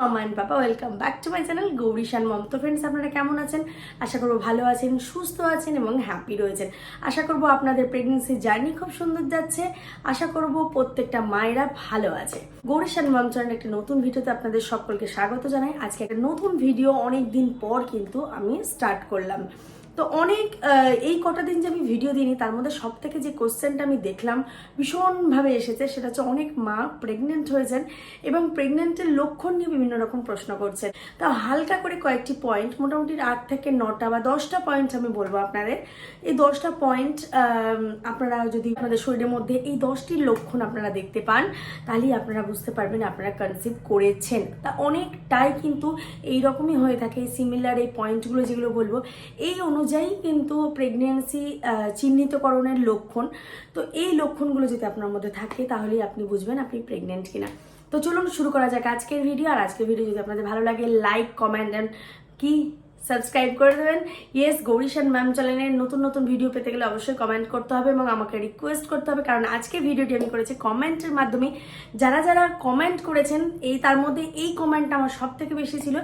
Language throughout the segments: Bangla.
Mama and papa welcome back to my channel গৌরীশান মম ফ্রেন্ডস আপনারা কেমন আছেন? আশা করব ভালো আছেন, সুস্থ আছেন এবং হ্যাপি রয়েছেন। আশা করব আপনাদের প্রেগনেন্সি জার্নি খুব সুন্দর যাচ্ছে। আশা করব প্রত্যেকটা মায়েরা ভালো আছে। গৌরীশান মম চ্যানেল একটি নতুন ভিডিওতে আপনাদের সকলকে স্বাগত জানাই। আজকে একটা নতুন ভিডিও অনেক দিন পর কিন্তু আমি স্টার্ট করলাম। তো অনেক এই কটা দিন যে আমি ভিডিও দিইনি, তার মধ্যে সব থেকে যে কোশ্চেনটা আমি দেখলাম ভীষণভাবে এসেছে, সেটা হচ্ছে অনেক মা প্রেগনেন্ট হয়েছেন এবং প্রেগনেন্টের লক্ষণ নিয়ে বিভিন্ন রকম প্রশ্ন করছেন। তা হালকা করে কয়েকটি পয়েন্ট মোটামুটি আট থেকে নটা বা দশটা পয়েন্ট আমি বলব আপনাদের। এই দশটা পয়েন্ট আপনারা যদি আপনাদের শরীরের মধ্যে এই দশটির লক্ষণ আপনারা দেখতে পান, তাহলেই আপনারা বুঝতে পারবেন, আপনারা কনসিভ করেছেন। তা অনেকটাই কিন্তু এই রকমই হয়ে থাকে সিমিলার এই পয়েন্টগুলো যেগুলো বলব, এই অনুযায়ী কিন্তু প্রেগনেন্সি চিহ্নিতকরণের লক্ষণ। তো এই লক্ষণগুলো যদি আপনার মধ্যে থাকে, তাহলেই আপনি বুঝবেন আপনি প্রেগনেন্ট কিনা। তো চলুন শুরু করা যাক আজকের ভিডিও আর আজকের ভিডিও যদি আপনাদের ভালো লাগে লাইক কমেন্ট অ্যান্ড কি সাবস্ক্রাইব করে দেবেন। ইয়েস গৌরীশান ম্যাম চ্যানেলের নতুন নতুন ভিডিও পেতে গেলে অবশ্যই কমেন্ট করতে হবে এবং আমাকে রিকোয়েস্ট করতে হবে। কারণ আজকে ভিডিওটি আমি করেছি কমেন্টের মাধ্যমে। যারা যারা কমেন্ট করেছেন, এই তার মধ্যে এই কমেন্টটা আমার সব থেকে বেশি ছিল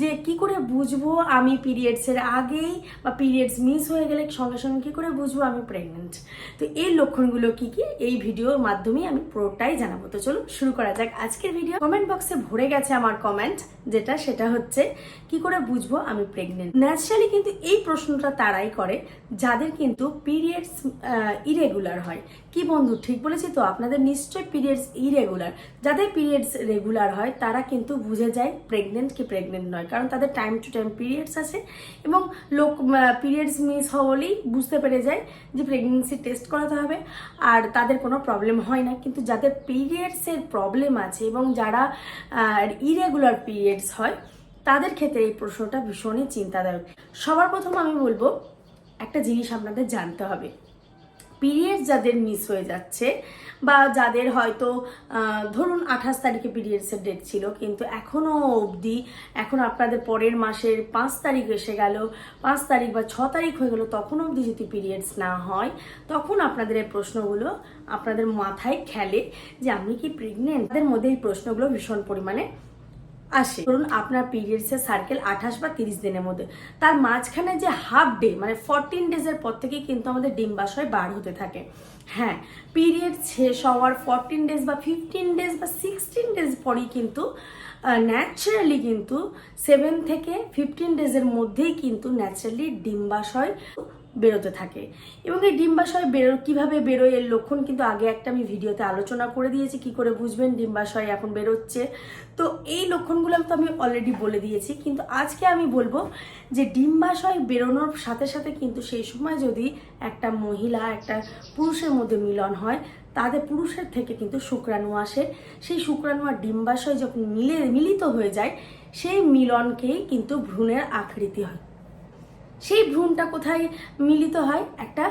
যে, কি করে বুঝব আমি পিরিয়ডসের আগেই বা পিরিয়ডস মিস হয়ে গেলে সঙ্গে সঙ্গে কি করে বুঝব আমি প্রেগনেন্ট তো এই লক্ষণগুলো কি কি? এই ভিডিওর মাধ্যমেই আমি পুরোটাই জানাব। তো চলুন শুরু করা যাক আজকের ভিডিও কমেন্ট বক্সে ভরে গেছে আমার কমেন্ট যেটা, সেটা হচ্ছে, কি করে বুঝব আমি প্রেগনেন্ট ন্যাচারালি কিন্তু এই প্রশ্নটা তারাই করে, যাদের কিন্তু পিরিয়ডস ইরেগুলার হয়। কি বন্ধু, ঠিক বলেছি তো? আপনাদের নিশ্চয়ই পিরিয়ডস ইরেগুলার যাদের পিরিয়ডস রেগুলার হয়, তারা কিন্তু বুঝে যায় প্রেগনেন্ট কি প্রেগনেন্ট নয়, কারণ তাদের টাইম টু টাইম পিরিয়ডস আছে এবং লোক পিরিয়ডস মিস হলেই বুঝতে পেরে যায় যে প্রেগনেন্সি টেস্ট করাতে হবে, আর তাদের কোনো প্রবলেম হয় না। কিন্তু যাদের পিরিয়ডসের প্রবলেম আছে এবং যারা ইরেগুলার পিরিয়ডস হয় তাদের ক্ষেত্রে এই প্রশ্নটা ভীষণই চিন্তাদায়ক। সবার প্রথম আমি বলব, একটা জিনিস আপনাদের জানতে হবে। পিরিয়ড যাদের মিস হয়ে যাচ্ছে বা যাদের হয়তো ধরুন আঠাশ তারিখে পিরিয়ডসের ডেট ছিল, কিন্তু এখনও অবধি, এখন আপনাদের পরের মাসের পাঁচ তারিখ এসে গেল, পাঁচ তারিখ বা ছ তারিখ হয়ে গেল, তখন অবধি যদি পিরিয়ডস না হয়, তখন আপনাদের এই প্রশ্নগুলো আপনাদের মাথায় খেলে যে আমি কি প্রেগনেন্ট তাদের মধ্যে এই প্রশ্নগুলো ভীষণ পরিমাণে আসে। ধরুন আপনার পিরিয়ডসের সার্কেল আঠাশ বা তিরিশ দিনের মধ্যে। তার মাঝখানে যে হাফ ডে মানে ফরটিন ডেজের পর থেকে কিন্তু আমাদের ডিম্বাশয় বার হতে থাকে। হ্যাঁ পিরিয়ড শেষ হওয়ার ফরটিন ডেজ বা ফিফটিন ডেজ বা সিক্সটিন ডেজ পরেই কিন্তু ন্যাচারালি কিন্তু সেভেন থেকে ফিফটিন ডেজের মধ্যেই কিন্তু ন্যাচারালি ডিম্বাশয় বেরোতে থাকে। এবং এই ডিম্বাশয় বেরো, কীভাবে বেরোয় এর লক্ষণ কিন্তু আগে একটা আমি ভিডিওতে আলোচনা করে দিয়েছি, কি করে বুঝবেন ডিম্বাশয় এখন বেরোচ্ছে। তো এই লক্ষণগুলো তো আমি অলরেডি বলে দিয়েছি, কিন্তু আজকে আমি বলব যে ডিম্বাশয় বেরোনোর সাথে সাথে কিন্তু সেই সময় যদি একটা মহিলা, একটা পুরুষের মধ্যে মিলন হয়, তাদের পুরুষের থেকে কিন্তু শুক্রাণু আসে। সেই শুক্রাণু আর ডিম্বাশয় যখন মিলে, মিলিত হয়ে যায়, সেই মিলনকেই কিন্তু ভ্রূণের আকৃতি হয়। সেই ভ্রূণটা কোথায় মিলিত হয়? একটা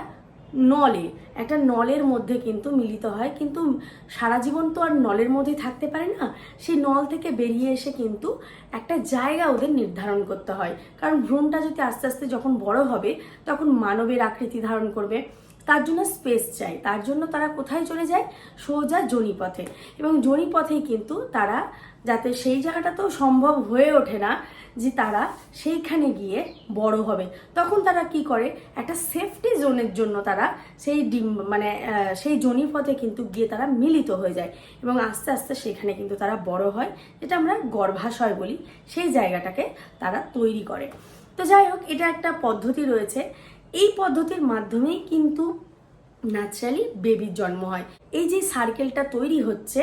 নলে। একটা নলের মধ্যে কিন্তু মিলিত হয়। কিন্তু সারা জীবন তো আর নলের মধ্যেই থাকতে পারে না। সেই নল থেকে বেরিয়ে এসে কিন্তু একটা জায়গা ওদের নির্ধারণ করতে হয়। কারণ ভ্রূণটা যদি আস্তে আস্তে যখন বড় হবে, তখন মানবের আকৃতি ধারণ করবে। তার জন্য স্পেস চাই। তার জন্য তারা কোথায় চলে যায়? সোজা জনিপথে। এবং জনিপথেই কিন্তু তারা, যাতে সেই জায়গাটা তো সম্ভব হয়ে ওঠে না যে তারা সেইখানে গিয়ে বড় হবে। তখন তারা কি করে? একটা সেফটি জোনের জন্য তারা সেই ডিম মানে সেই জনিপথে কিন্তু গিয়ে তারা মিলিত হয়ে যায় এবং আস্তে আস্তে সেখানে কিন্তু তারা বড় হয়, যেটা আমরা গর্ভাশয় বলি। সেই জায়গাটাকে তারা তৈরি করে। তো যাই হোক, এটা একটা পদ্ধতি রয়েছে। এই পদ্ধতির মাধ্যমেই কিন্তু ন্যাচারালি বেবির জন্ম হয়। এই যে সার্কেলটা তৈরি হচ্ছে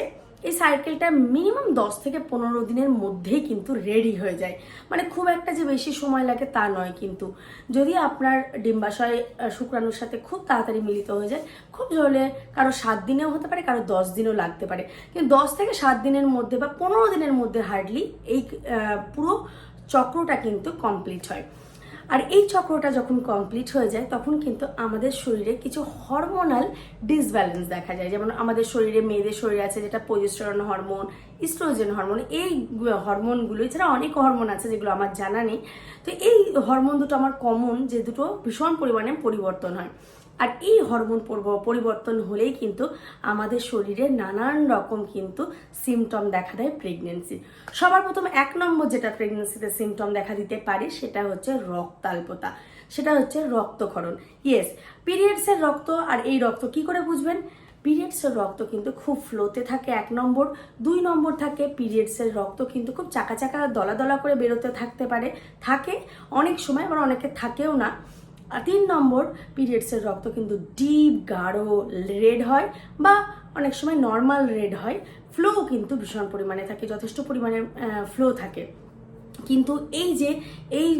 এই সাইকেলটা মিনিমাম দশ থেকে পনেরো দিনের মধ্যেই কিন্তু রেডি হয়ে যায়। মানে খুব একটা যে বেশি সময় লাগে তা নয় কিন্তু। যদি আপনার ডিম্বাশয় শুক্রাণুর সাথে খুব তাড়াতাড়ি মিলিত হয়ে যায়, খুব হলে কারও সাত দিনেও হতে পারে, কারও দশ দিনও লাগতে পারে। কিন্তু দশ থেকে সাত দিনের মধ্যে বা পনেরো দিনের মধ্যে হার্ডলি এই পুরো চক্রটা কিন্তু কমপ্লিট হয়। আর এই চক্রটা যখন কমপ্লিট হয়ে যায়, তখন কিন্তু আমাদের শরীরে কিছু হরমোনাল ডিসব্যালেন্স দেখা যায়। যেমন আমাদের শরীরে মেয়েদের শরীরে আছে, যেটা প্রজেস্টরন হরমোন ইস্ট্রোজেন হরমোন এই হরমোনগুলো এছাড়া অনেক হরমোন আছে যেগুলো আমার জানা নেই। তো এই হরমোন দুটো আমার কমন যে দুটো ভীষণ পরিমাণে পরিবর্তন হয়। আর এই হরমোন পরিবর্তন হলেই কিন্তু আমাদের শরীরে নানান রকম কিন্তু সিমটম দেখা দেয় প্রেগনেন্সি সবার প্রথম এক নম্বর যেটা প্রেগনেন্সিতে সিমটম দেখা দিতে পারে সেটা হচ্ছে রক্তাল্পতা, সেটা হচ্ছে রক্তক্ষরণ। ইয়েস পিরিয়ডসের রক্ত আর এই রক্ত কি করে বুঝবেন? পিরিয়ডসের রক্ত কিন্তু খুব ফ্লোতে থাকে এক নম্বর। দুই নম্বর থাকে পিরিয়ডসের রক্ত কিন্তু খুব চাকা চাকা দলা দলা করে বেরোতে থাকতে পারে। থাকে, অনেক সময় আবার অনেকে থাকেও না। আর তিন নম্বর পিরিয়ডসের রক্ত কিন্তু ডিপ, গাঢ়, রেড হয় বা অনেক সময় নর্মাল রেড হয়। ফ্লো কিন্তু ভীষণ পরিমাণে থাকে, যথেষ্ট পরিমাণে ফ্লো থাকে। কিন্তু এই যে, এই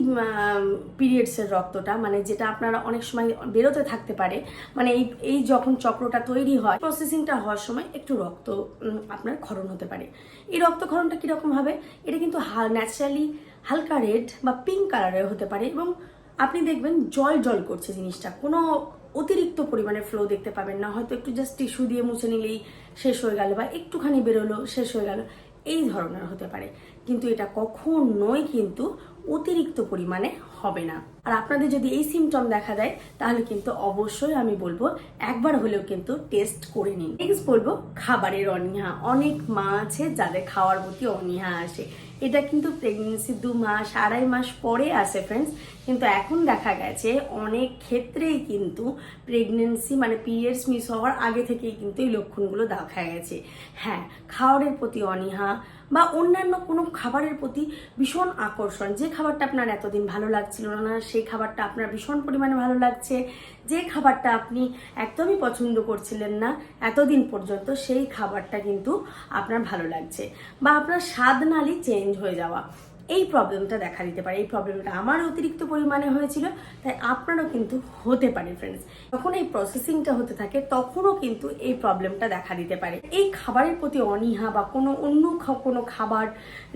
পিরিয়ডসের রক্তটা মানে যেটা আপনারা অনেক সময় বেরোতে থাকতে পারে মানে এই এই যখন চক্রটা তৈরি হয় প্রসেসিংটা হওয়ার সময় একটু রক্ত আপনার ক্ষরণ হতে পারে। এই রক্তক্ষরণটা কীরকম হবে? এটা কিন্তু ন্যাচারালি হালকা রেড বা পিঙ্ক কালারের হতে পারে এবং আপনি দেখবেন জল জল করছে জিনিসটা। কোনো অতিরিক্ত পরিমাণে ফ্লো দেখতে পাবেন না। হয়তো একটু জাস্ট টিস্যু দিয়ে মুছে নিলেই শেষ হয়ে গেল বা একটুখানি বেরোলো, শেষ হয়ে গেল। এই ধরনের হতে পারে। কিন্তু এটা কখনোই কিন্তু অতিরিক্ত পরিমাণে হবে না। আর আপনাদের যদি এই সিমটম দেখা দেয়, তাহলে কিন্তু অবশ্যই আমি বলব, একবার হলেও কিন্তু টেস্ট করে নিন। নেক্সট বলব, খাবারের অনীহা। অনেক মা আছে যাদের খাওয়ার প্রতি অনীহা আসে। এটা কিন্তু প্রেগনেন্সি দু মাস, আড়াই মাস পরে আসে ফ্রেন্ডস কিন্তু এখন দেখা গেছে অনেক ক্ষেত্রেই কিন্তু প্রেগনেন্সি মানে পিরিয়ডস মিস হওয়ার আগে থেকেই কিন্তু এই লক্ষণগুলো দেখা গেছে। হ্যাঁ খাওয়ারের প্রতি অনীহা বা অন্যান্য কোনো খাবারের প্রতি ভীষণ আকর্ষণ। যে খাবারটা আপনার এতদিন ভালো লাগছিল না সেই খাবারটা আপনার ভীষণ পরিমাণে ভালো লাগছে। যে খাবারটা আপনি একদমই পছন্দ করছিলেন না, এতদিন পর্যন্ত সেই খাবারটা কিন্তু আপনার ভালো লাগছে বা আপনার স্বাদ নালি চেঞ্জ হয়ে যাওয়া। এই প্রবলেমটা দেখা দিতে পারে, এই প্রবলেমটা আমার অতিরিক্ত পরিমাণে হয়েছিল, তাই আপনারও কিন্তু হতে পারে ফ্রেন্ডস যখন এই প্রসেসিংটা হতে থাকে, তখনও কিন্তু এই প্রবলেমটা দেখা দিতে পারে। এই খাবারের প্রতি অনীহা বা কোনো অন্য কোনো খাবার,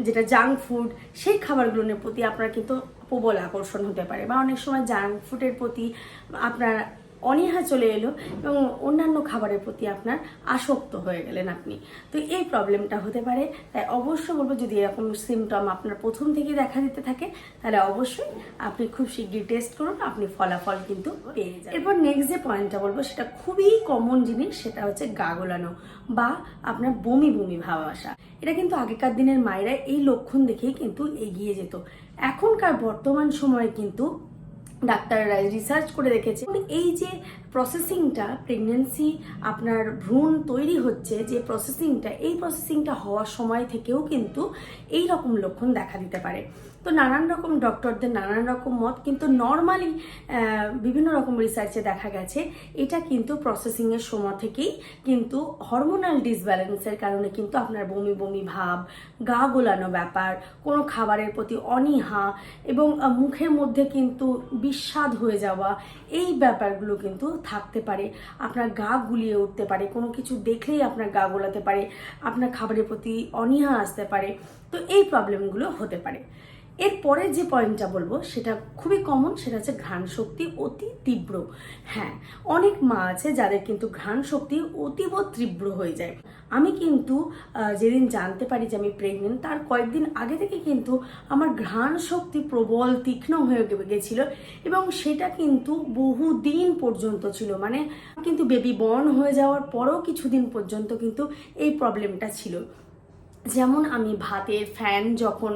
যেটা জাঙ্ক ফুড সেই খাবারগুলোর প্রতি আপনার কিন্তু প্রবল আকর্ষণ হতে পারে বা অনেক সময় জাঙ্ক ফুডের প্রতি আপনার অনীহা চলে এলো এবং অন্যান্য খাবারের প্রতি আপনার আসক্ত হয়ে গেলেন আপনি। তো এই প্রবলেমটা হতে পারে, তাই অবশ্যই বলব যদি এরকম সিমটম আপনার প্রথম থেকে দেখা দিতে থাকে, তাহলে অবশ্যই আপনি খুব শিগগির টেস্ট করুন, আপনি ফলাফল কিন্তু পেয়ে যাবেন। এরপর নেক্সট যে পয়েন্টটা বলব, সেটা খুবই কমন জিনিস, সেটা হচ্ছে গা গোলানো বা আপনার বমি বমি ভাব আসা। এটা কিন্তু আগেকার দিনের মায়েরা এই লক্ষণ দেখেই কিন্তু এগিয়ে যেত। এখনকার বর্তমান সময়ে কিন্তু ডাক্তাররা রিসার্চ করে দেখেছে। এই যে প্রসেসিংটা প্রেগনেন্সি আপনার ভ্রূণ তৈরি হচ্ছে, যে প্রসেসিংটা এই প্রসেসিংটা হওয়ার সময় থেকেও কিন্তু এই রকম লক্ষণ দেখা দিতে পারে। তো নানান রকম ডক্টরদের নানান রকম মত, কিন্তু নর্মালি বিভিন্ন রকম রিসার্চে দেখা গেছে, এটা কিন্তু প্রসেসিংয়ের সময় থেকেই কিন্তু হরমোনাল ডিসব্যালেন্সের কারণে কিন্তু আপনার বমি বমি ভাব, গা গোলানো ব্যাপার, কোনো খাবারের প্রতি অনীহা এবং মুখের মধ্যে কিন্তু বিস্বাদ হয়ে যাওয়া, এই ব্যাপারগুলো কিন্তু থাকতে পারে। আপনার গা গুলিয়ে উঠতে পারে, কোনো কিছু দেখলেই আপনার গা গোলাতে পারে, আপনার খাবারের প্রতি অনীহা আসতে পারে। তো এই প্রবলেমগুলো হতে পারে। এরপরে যে পয়েন্টটা বলব, সেটা খুবই কমন সেটা হচ্ছে ঘ্রাণ শক্তি অতি তীব্র। হ্যাঁ অনেক মা আছে যাদের কিন্তু ঘ্রাণ শক্তি অতীব তীব্র হয়ে যায়। আমি কিন্তু যেদিন জানতে পারি যে আমি প্রেগনেন্ট তার কয়েকদিন আগে থেকে কিন্তু আমার ঘ্রাণ শক্তি প্রবল, তীক্ষ্ণ হয়ে গেছিল এবং সেটা কিন্তু বহুদিন পর্যন্ত ছিল। মানে কিন্তু বেবি বর্ন হয়ে যাওয়ার পরও কিছুদিন পর্যন্ত কিন্তু এই প্রবলেমটা ছিল। যেমন আমি ভাতের ফ্যান যখন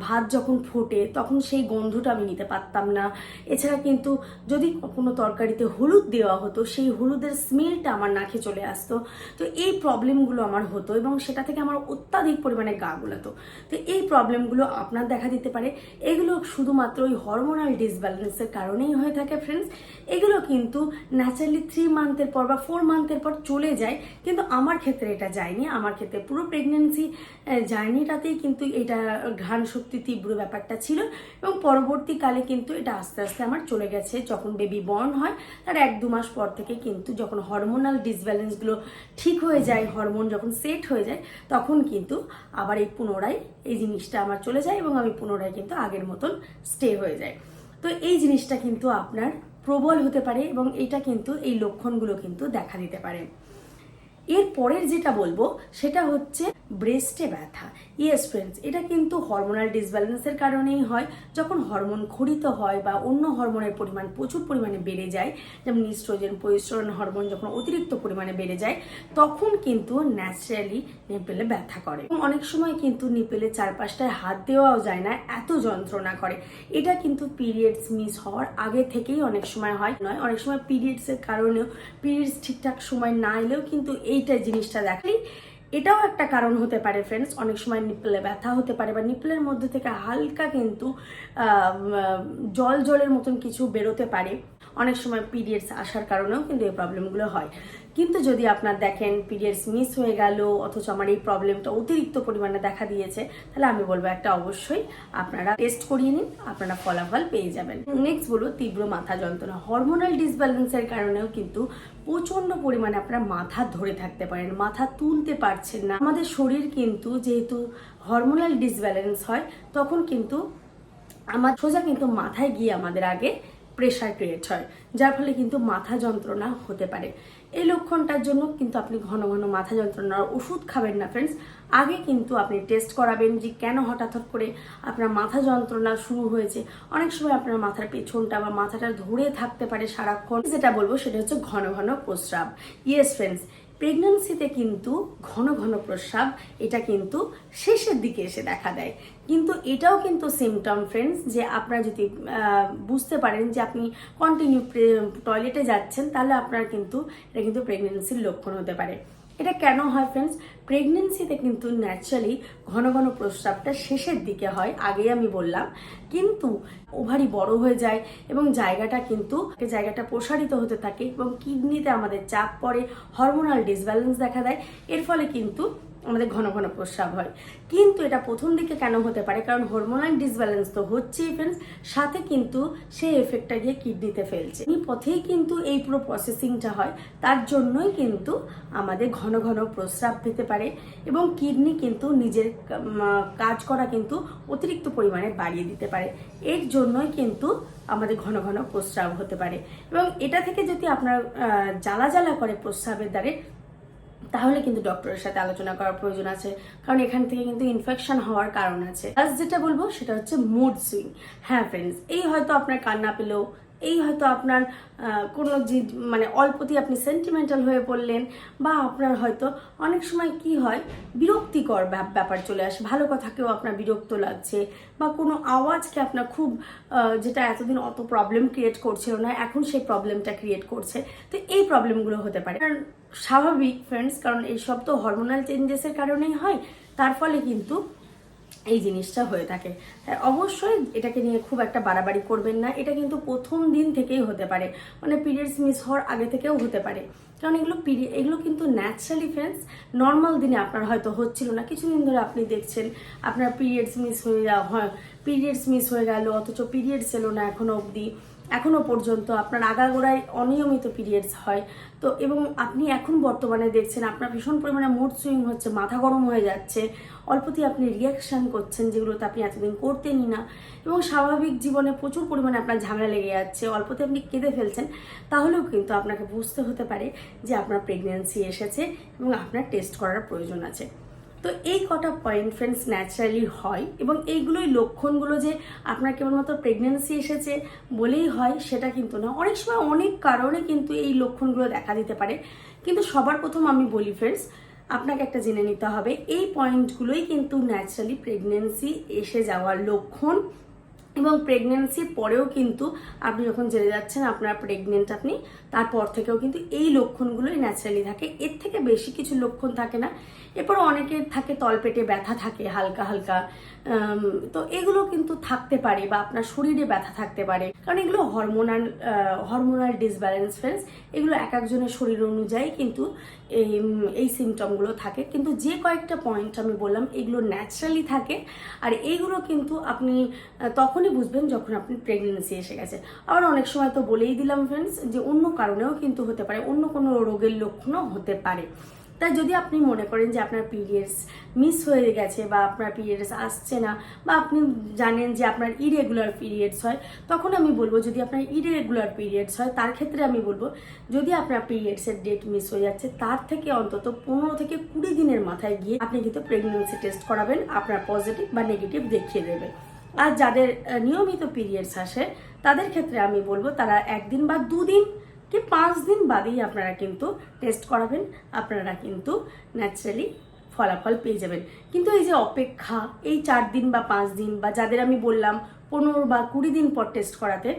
ভাত যখন ফোটে তখন সেই গন্ধটা আমি নিতে পারতাম না। এছাড়া কিন্তু যদি কোনো তরকারিতে হলুদ দেওয়া হতো সেই হলুদের স্মেলটা আমার নাকে চলে আসতো। তো এই প্রবলেমগুলো আমার হতো এবং সেটা থেকে আমার অত্যাধিক পরিমাণে গা গোলাতো। তো এই প্রবলেমগুলো আপনার দেখা দিতে পারে। এগুলো শুধুমাত্র ওই হরমোনাল ডিসব্যালেন্সের কারণেই হয়ে থাকে ফ্রেন্ডস এগুলো কিন্তু ন্যাচারালি থ্রি মান্থের পর বা ফোর মান্থের পর চলে যায়। কিন্তু আমার ক্ষেত্রে এটা যায়নি। আমার ক্ষেত্রে পুরো প্রেগনেন্সি জার্নিটাতেই কিন্তু এটা ঘ্রাণ শক্তি তীব্র ব্যাপারটা ছিল এবং পরবর্তীকালে কিন্তু এটা আস্তে আস্তে আমার চলে গেছে। যখন বেবি বর্ন হয়, তার এক দু মাস পর থেকে কিন্তু যখন হরমোনাল ডিসব্যালেন্সগুলো ঠিক হয়ে যায় হরমোন যখন সেট হয়ে যায়, তখন কিন্তু আবার এই পুনরায় এই জিনিসটা আমার চলে যায় এবং আমি পুনরায় কিন্তু আগের মতন স্টে হয়ে যায় তো এই জিনিসটা কিন্তু আপনার প্রবল হতে পারে এবং এটা কিন্তু এই লক্ষণগুলো কিন্তু দেখা দিতে পারে। এর পরের যেটা বলব, সেটা হচ্ছে ব্রেস্টে ব্যথা। ইয়েস ফ্রেন্ডস এটা কিন্তু হরমোনাল ডিসব্যালেন্সের কারণেই হয়। যখন হরমোন ক্ষরিত হয় বা অন্য হরমোনের পরিমাণ প্রচুর পরিমাণে বেড়ে যায়, যেমন ইস্ট্রোজেন প্রোস্টেরন হরমোন যখন অতিরিক্ত পরিমাণে বেড়ে যায়, তখন কিন্তু ন্যাচারালি নিপেলে ব্যথা করে। অনেক সময় কিন্তু নিপেলে চারপাশটায় হাত দেওয়াও যায় না, এত যন্ত্রণা করে। এটা কিন্তু পিরিয়ডস মিস হওয়ার আগে থেকেই অনেক সময় হয়। নয়, অনেক সময় পিরিয়ডসের কারণেও পিরিয়ডস ঠিকঠাক সময় না এলেও কিন্তু এইটা জিনিসটা দেখাই এটাও একটা কারণ হতে পারে ফ্রেন্ডস অনেক সময় নিপলে ব্যথা হতে পারে বা নিপলের মধ্যে থেকে হালকা কিন্তু জল জলের মতন কিছু বেরোতে পারে। অনেক সময় পিরিয়ডস আসার কারণেও কিন্তু এই প্রবলেমগুলো হয়। কিন্তু যদি আপনার দেখেন পিরিয়ডস মিস হয়ে গেল, অথচ আমার এই প্রবলেমটা অতিরিক্ত পরিমাণে দেখা দিয়েছে, তাহলে আমি বলব একটা অবশ্যই আপনারা টেস্ট করিয়ে নিন, আপনারা ফলাফল পেয়ে যাবেন। নেক্সট বলো তীব্র মাথা যন্ত্রণা। হরমোনাল ডিসব্যালেন্সের কারণেও কিন্তু প্রচণ্ড পরিমাণে আপনারা মাথা ধরে থাকতে পারেন, মাথা তুলতে পারছেন না। আমাদের শরীর কিন্তু যেহেতু হরমোনাল ডিসব্যালেন্স হয়, তখন কিন্তু আমার সোজা কিন্তু মাথায় গিয়ে আমাদের আগে প্রেশার ক্রিয়েট হয়, যার ফলে কিন্তু মাথা যন্ত্রণা হতে পারে। এই লক্ষণটার জন্য কিন্তু আপনি ঘন ঘন মাথা যন্ত্রণার ওষুধ খাবেন না ফ্রেন্ডস আগে কিন্তু আপনি টেস্ট করাবেন যে কেন হঠাৎ হঠাৎ করে আপনার মাথা যন্ত্রণা শুরু হয়েছে। অনেক সময় আপনার মাথার পেছনটা বা মাথাটা ধরে থাকতে পারে সারাক্ষণ। যেটা বলব সেটা হচ্ছে ঘন ঘন প্রস্রাব। ইয়েস ফ্রেন্ডস প্রেগন্যান্সিতে কিন্তু ঘন ঘন প্রস্রাব, এটা কিন্তু শেষের দিকে এসে দেখা দেয়। কিন্তু এটাও কিন্তু সিমটম ফ্রেন্ডস যে আপনারা যদি বুঝতে পারেন যে আপনি কন্টিনিউ টয়লেটে যাচ্ছেন, তাহলে আপনার কিন্তু, এটা কিন্তু প্রেগনেন্সির লক্ষণ হতে পারে। এটা কেন হয় ফ্রেন্ডস প্রেগনেন্সিতে কিন্তু ন্যাচারালি ঘন ঘন প্রস্রাবটা শেষের দিকে হয়, আগেই আমি বললাম। কিন্তু ওভারি বড় হয়ে যায় এবং জায়গাটা কিন্তু জায়গাটা প্রসারিত হতে থাকে এবং কিডনিতে আমাদের চাপ পড়ে হরমোনাল ডিসব্যালেন্স দেখা দেয়। এর ফলে কিন্তু আমাদের ঘন ঘন প্রস্রাব হয়। কিন্তু এটা প্রথম দিকে কেন হতে পারে? কারণ হরমোনাল ডিসব্যালেন্স তো হচ্ছেই ফ্রেন্ডস সাথে কিন্তু সেই এফেক্টটা গিয়ে কিডনিতে ফেলছে। এই পথেই কিন্তু এই পুরো প্রসেসিংটা হয়। তার জন্যই কিন্তু আমাদের ঘন ঘন প্রস্রাব পেতে পারে এবং কিডনি কিন্তু নিজের কাজ করা কিন্তু অতিরিক্ত পরিমাণে বাড়িয়ে দিতে পারে। এর জন্যই কিন্তু আমাদের ঘন ঘন প্রস্রাব হতে পারে। এবং এটা থেকে যদি আপনার জ্বালা জ্বালা করে প্রস্রাবের দ্বারে তাহলে কিন্তু ডক্টরের সাথে আলোচনা করার প্রয়োজন আছে। কারণ এখান থেকে কিন্তু ইনফেকশন হওয়ার কারণ আছে। আজ যেটা বলব, সেটা হচ্ছে মুড সুইং হ্যাঁ ফ্রেন্ডস এই হয়তো আপনার কান্না পেলেও এই হয়তো আপনার কোনো যে মানে অল্পতেই আপনি সেন্টিমেন্টাল হয়ে পড়লেন, বা আপনার হয়তো অনেক সময় কি হয়, বিরক্তিকর ব্যাপ- ব্যাপার চলে আসে। ভালো কথাকেও আপনার বিরক্ত লাগছে, বা কোনো আওয়াজকে আপনার খুব যেটা এতদিন অত প্রবলেম ক্রিয়েট করছিল না, এখন সেই প্রবলেমটা ক্রিয়েট করছে। তো এই প্রবলেমগুলো হতে পারে। কারণ স্বাভাবিক ফ্রেন্ডস কারণ এইসব তো হরমোনাল চেঞ্জেসের কারণেই হয়। তার ফলে কিন্তু এই জিনিসটা হয়ে থাকে। তাই অবশ্যই এটাকে নিয়ে খুব একটা বাড়াবাড়ি করবেন না। এটা কিন্তু প্রথম দিন থেকেই হতে পারে। মানে পিরিয়ডস মিস হওয়ার আগে থেকেও হতে পারে। কারণ এগুলো পিরিয়ড এগুলো কিন্তু ন্যাচারালি ফ্রেন্ডস নর্মাল দিনে আপনার হয়তো হচ্ছিল না। কিছুদিন ধরে আপনি দেখছেন, আপনার পিরিয়ডস মিস হয়ে যাওয়া হয় পিরিয়ডস মিস হয়ে গেল, অথচ পিরিয়ডস এলো না এখনও অবধি। এখনও পর্যন্ত আপনার আগাগোড়ায় অনিয়মিত পিরিয়ডস হয়। তো এবং আপনি এখন বর্তমানে দেখছেন আপনার ভীষণ পরিমাণে মুড সুইং হচ্ছে, মাথা গরম হয়ে যাচ্ছে, অল্পতেই আপনি রিয়াকশন করছেন যেগুলোতে আপনি এতদিন করতেনই না। এবং স্বাভাবিক জীবনে প্রচুর পরিমাণে আপনার ঝামেলা লেগে যাচ্ছে, অল্পতে আপনি কেঁদে ফেলছেন, তাহলেও কিন্তু আপনাকে বুঝতে হতে পারে যে আপনার প্রেগনেন্সি এসেছে এবং আপনার টেস্ট করার প্রয়োজন আছে। তো এই কটা পয়েন্ট ফ্রেন্ডস ন্যাচারালি হয় এবং এইগুলোই লক্ষণগুলো যে আপনার কেবলমাত্র প্রেগনেন্সি এসেছে বলেই হয়, সেটা কিন্তু না। অনেক সময় অনেক কারণে কিন্তু এই লক্ষণগুলো দেখা দিতে পারে। কিন্তু সবার প্রথম আমি বলি ফ্রেন্ডস আপনাকে একটা জেনে নিতে হবে, এই পয়েন্টগুলোই কিন্তু ন্যাচারালি প্রেগনেন্সি এসে যাওয়ার লক্ষণ এবং প্রেগনেন্সির পরেও কিন্তু আপনি যখন জেনে যাচ্ছেন আপনার প্রেগনেন্ট আপনি তারপর থেকেও কিন্তু এই লক্ষণগুলোই ন্যাচারালি থাকে। এর থেকে বেশি কিছু লক্ষণ থাকে না। এরপর অনেকের থাকে তলপেটে ব্যথা থাকে, হালকা হালকা তো এগুলো কিন্তু থাকতে পারে বা আপনার শরীরে ব্যথা থাকতে পারে। কারণ এগুলো হরমোনাল হরমোনাল ডিসব্যালেন্স ফ্রেন্ডস এগুলো এক একজনের শরীর অনুযায়ী কিন্তু এই এই সিমটমগুলো থাকে। কিন্তু যে কয়েকটা পয়েন্ট আমি বললাম, এগুলো ন্যাচারালি থাকে। আর এইগুলো কিন্তু আপনি তখনই বুঝবেন যখন আপনি প্রেগনেন্সি এসে গেছে। আবার অনেক সময় তো বলেই দিলাম ফ্রেন্ডস যে অন্য কারণেও কিন্তু হতে পারে, অন্য কোনো রোগের লক্ষণও হতে পারে। তাই যদি আপনি মনে করেন যে আপনার পিরিয়ডস মিস হয়ে গেছে বা আপনার পিরিয়ডস আসছে না বা আপনি জানেন যে আপনার ইরেগুলার পিরিয়ডস হয়, তখন আমি বলব যদি আপনার ইরেগুলার পিরিয়ডস হয়, তার ক্ষেত্রে আমি বলব যদি আপনার পিরিয়ডসের ডেট মিস হয়ে যাচ্ছে, তার থেকে অন্তত পনেরো থেকে কুড়ি দিনের মাথায় গিয়ে আপনি কিন্তু প্রেগনেন্সি টেস্ট করাবেন, আপনার পজিটিভ বা নেগেটিভ দেখিয়ে দেবে। আর যাদের নিয়মিত পিরিয়ডস আসে, তাদের ক্ষেত্রে আমি বলব তারা একদিন বা দুদিন কি পাঁচ দিন বাদেই আপনারা কিন্তু টেস্ট করাবেন। আপনারা কিন্তু ন্যাচারালি ফলাফল পেয়ে যাবেন। কিন্তু এই যে অপেক্ষা, এই চার দিন বা পাঁচ দিন বা যাদের আমি বললাম পনেরো বা কুড়ি দিন পর টেস্ট করাতে,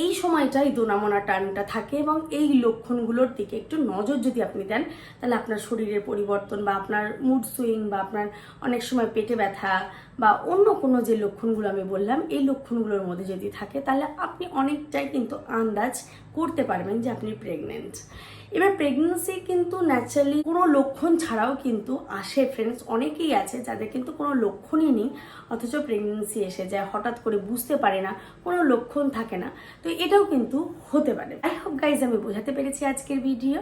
এই সময়টাই দোনামোনা টানটা থাকে এবং এই লক্ষণগুলোর দিকে একটু নজর যদি আপনি দেন, তাহলে আপনার শরীরের পরিবর্তন বা আপনার মুড সুইং বা আপনার অনেক সময় পেটে ব্যথা বা অন্য কোনো যে লক্ষণগুলো আমি বললাম, এই লক্ষণগুলোর মধ্যে যদি থাকে, তাহলে আপনি অনেকটাই কিন্তু আন্দাজ করতে পারবেন যে আপনি প্রেগনেন্ট এবার প্রেগনেন্সি কিন্তু ন্যাচারালি কোনো লক্ষণ ছাড়াও কিন্তু আসে ফ্রেন্ডস অনেকেই আছে যাদের কিন্তু কোনো লক্ষণই নেই, অথচ প্রেগনেন্সি এসে যায়, হঠাৎ করে বুঝতে পারে না, কোনো লক্ষণ থাকে না। তো এটাও কিন্তু হতে পারে। আই হোপ গাইজ আমি বোঝাতে পেরেছি আজকের ভিডিও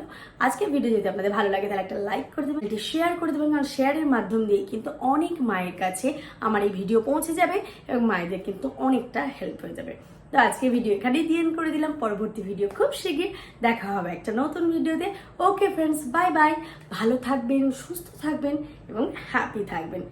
আজকের ভিডিও যদি আপনাদের ভালো লাগে তাহলে একটা লাইক করে দেবেন এটি শেয়ার করে দেবেন, কারণ শেয়ারের মাধ্যম দিয়ে কিন্তু অনেক মায়ের কাছে আমার এই ভিডিও পৌঁছে যাবে এবং মায়েদের কিন্তু অনেকটা হেল্প হয়ে যাবে। তো আজকে ভিডিও এখানেই দিয়ে করে দিলাম। পরবর্তী ভিডিও খুব শিগগির দেখা হবে একটা নতুন ভিডিওতে ওকে ফ্রেন্ডস বাই বাই ভালো থাকবেন, সুস্থ থাকবেন এবং হ্যাপি থাকবেন।